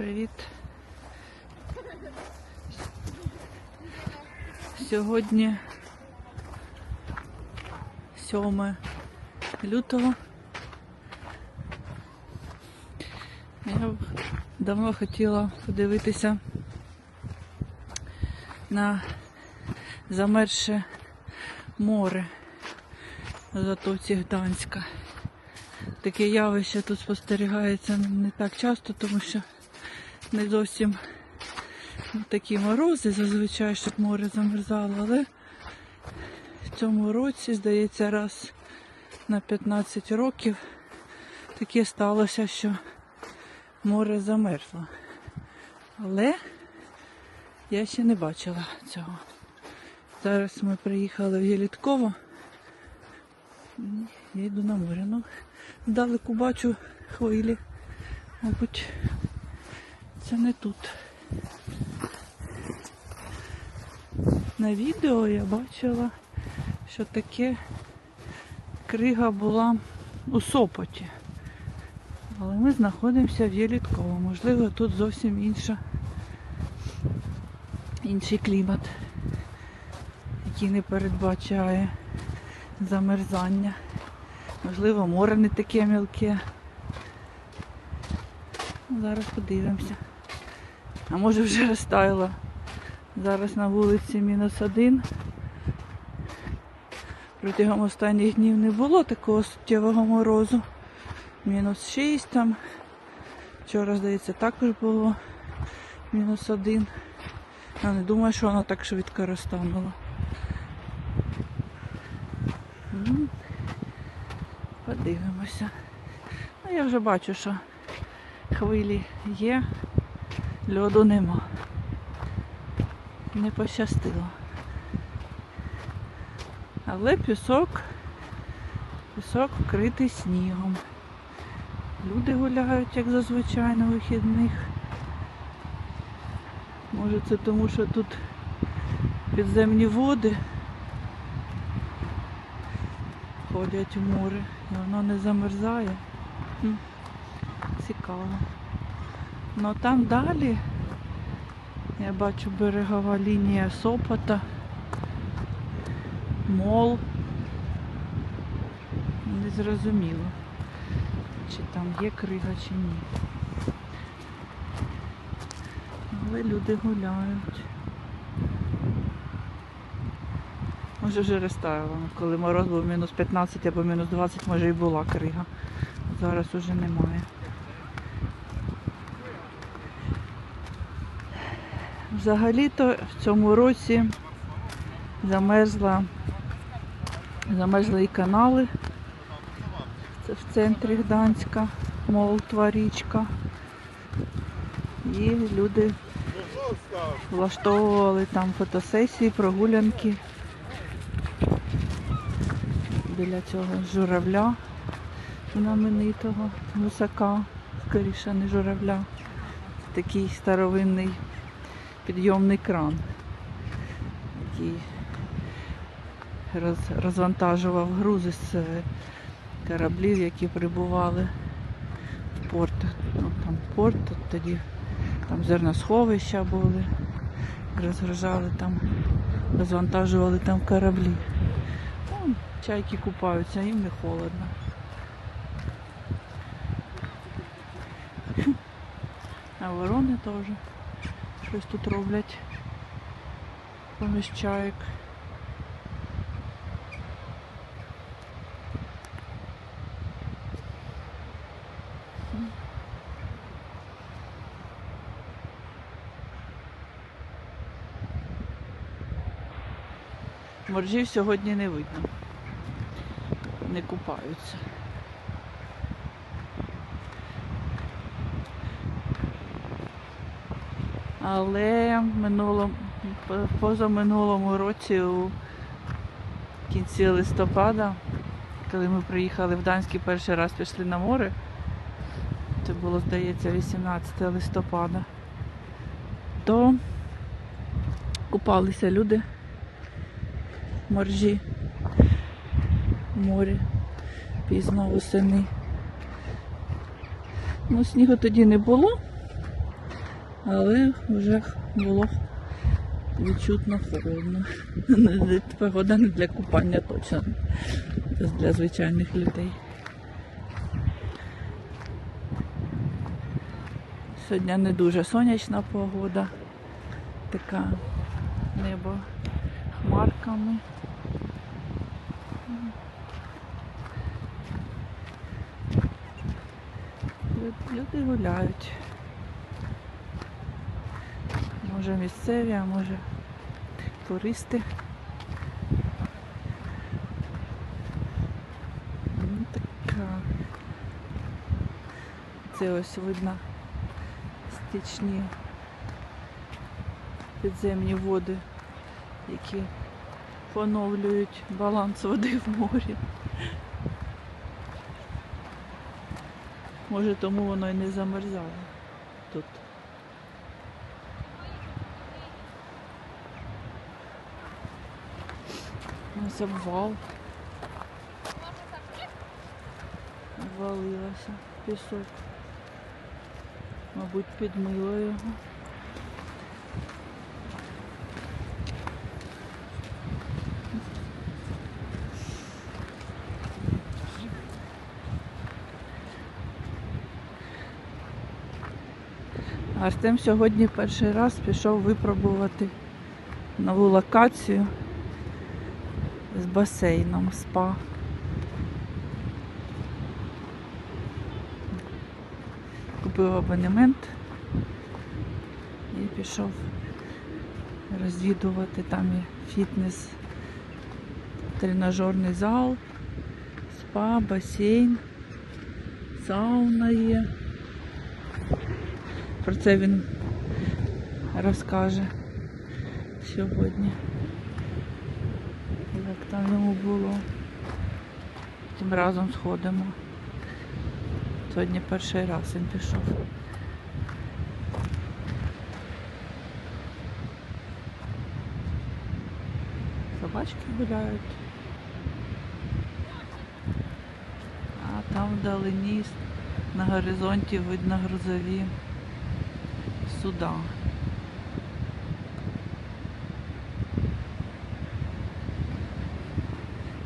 Привіт. Сьогодні 7 лютого. Я давно хотіла подивитися на замерзше море в Затоці Гданська. Таке явище тут спостерігається не так часто, тому що не зовсім такі морози, зазвичай, щоб море замерзало, але в цьому році, здається, раз на 15 років таке сталося, що море замерзло. Але я ще не бачила цього. Зараз ми приїхали в Єлітково. Я йду на море. Ну, здалеку бачу хвилі. Мабуть, це не тут. На відео я бачила, що таке крига була у Сопоті. Але ми знаходимося в Єлітково. Можливо, тут зовсім інша, інший клімат, який не передбачає замерзання. Можливо, море не таке мілке. Зараз подивимося. А може вже розтаяло. Зараз на вулиці мінус один. Протягом останніх днів не було такого суттєвого морозу. Мінус 6 там. Вчора, здається, також було мінус один. Я не думаю, що воно так швидко розтануло. Подивимося. Ну, я вже бачу, що хвилі є, льоду нема. Не пощастило. Але пісок, пісок вкритий снігом. Люди гуляють, як зазвичай, на вихідних. Може це тому, що тут підземні води ходять у море і воно не замерзає. Цікаво. Ну там далі я бачу берегова лінія Сопота, мол. Не зрозуміло, чи там є крига, чи ні. Але люди гуляють. Може вже розтаяло. Коли мороз був мінус 15 або мінус 20, може і була крига. Зараз уже немає. Взагалі-то в цьому році замерзла, замерзли і канали. Це в центрі Гданська, Молтва річка. І люди влаштовували там фотосесії, прогулянки біля цього журавля знаменитого гусака, скоріше не журавля. Такий старовинний підйомний кран, який роз, розвантажував грузи з е, кораблів, які прибували в порт. Ну, там порт, тоді там зерносховища були, розгружали там, розвантажували там кораблі. Вон чайки купаються, їм не холодно. А ворони теж щось тут роблять поміж чаєк. Моржів сьогодні не видно. Не купаються. Але минулому, позаминулому році у кінці листопада, коли ми приїхали в Данськ і перший раз пішли на море, це було, здається, 18 листопада, то купалися люди моржі в морі пізно восени. Ну, снігу тоді не було, Але вже було відчутно холодно. Погода не для купання точно. Це для звичайних людей. Сьогодні не дуже сонячна погода. Така небо хмарками. Люди гуляють. Може місцеві, а може туристи. Ну, така. Це ось видно стічні підземні води, які поновлюють баланс води в морі. Може тому воно і не замерзало тут. Ось обвал. Обвалилося пісок. Мабуть, підмило його. Артем сьогодні перший раз пішов випробувати нову локацію з басейном спа. Купив абонемент і пішов розвідувати там є фітнес, тренажерний зал, спа, басейн, сауна є. Про це він розкаже сьогодні. Як там йому було. Тим разом сходимо. Сьогодні перший раз він пішов. Собачки гуляють. А там вдалині на горизонті видно грузові суда.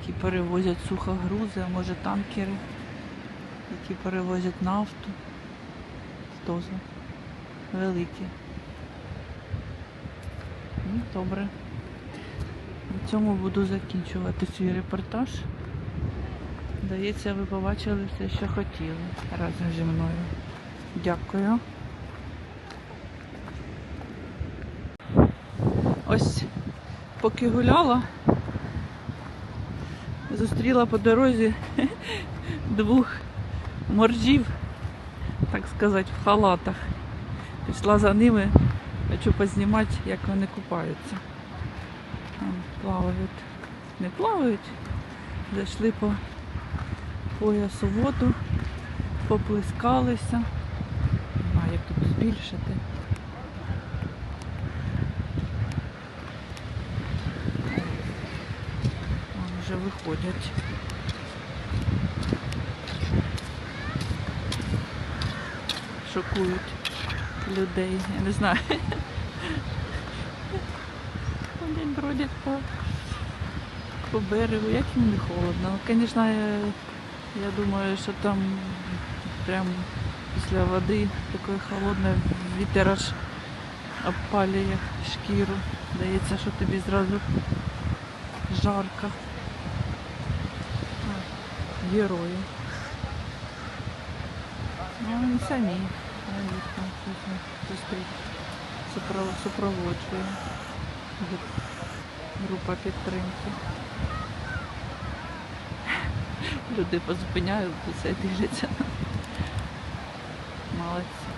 Які перевозять сухогрузи, а може танкери, які перевозять нафту. Тоже великі. Ну, добре. На цьому буду закінчувати свій репортаж. Здається, ви побачили все, що хотіли разом зі мною. Дякую. Ось поки гуляла, зустріла по дорозі двох моржів, так сказати, в халатах. Пішла за ними, хочу познімати, як вони купаються. Там плавають. Не плавають, зайшли по поясу воду, поплескалися. Знаю, як тут збільшити. Вон вже виходять. Шокують людей. Я не знаю. Ходять, бродять по, по берегу, як їм не холодно. Звісно, я, я думаю, що там прям після води такої холодної вітер аж обпалює шкіру. Здається, що тобі зразу жарко. Герої. Ну, вони самі. Супро- супроводжує. Група підтримки. Люди позупиняють все дивляться. Молодці.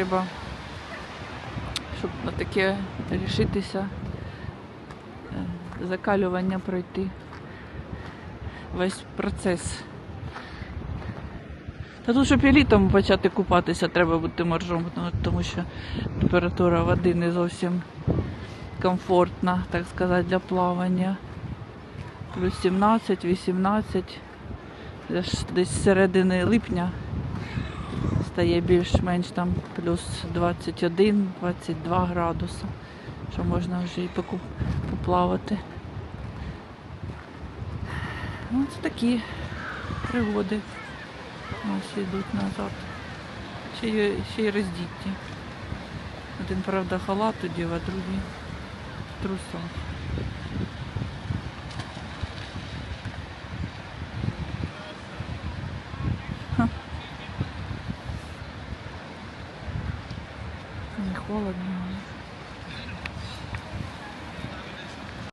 Треба, щоб на таке рішитися, е, закалювання пройти. Весь процес. Та тут, щоб і літом почати купатися, треба бути моржом, тому- що температура води не зовсім комфортно, так сказати, для плавання. Плюс 17, 18. Десь середини липня стає більш-менш там плюс 21, 22 градуси, що можна вже і поплавати. Ну, це такі пригоди. Ось йдуть назад. Ще й, ще й роздіті. Один, правда, халат одів, а другий в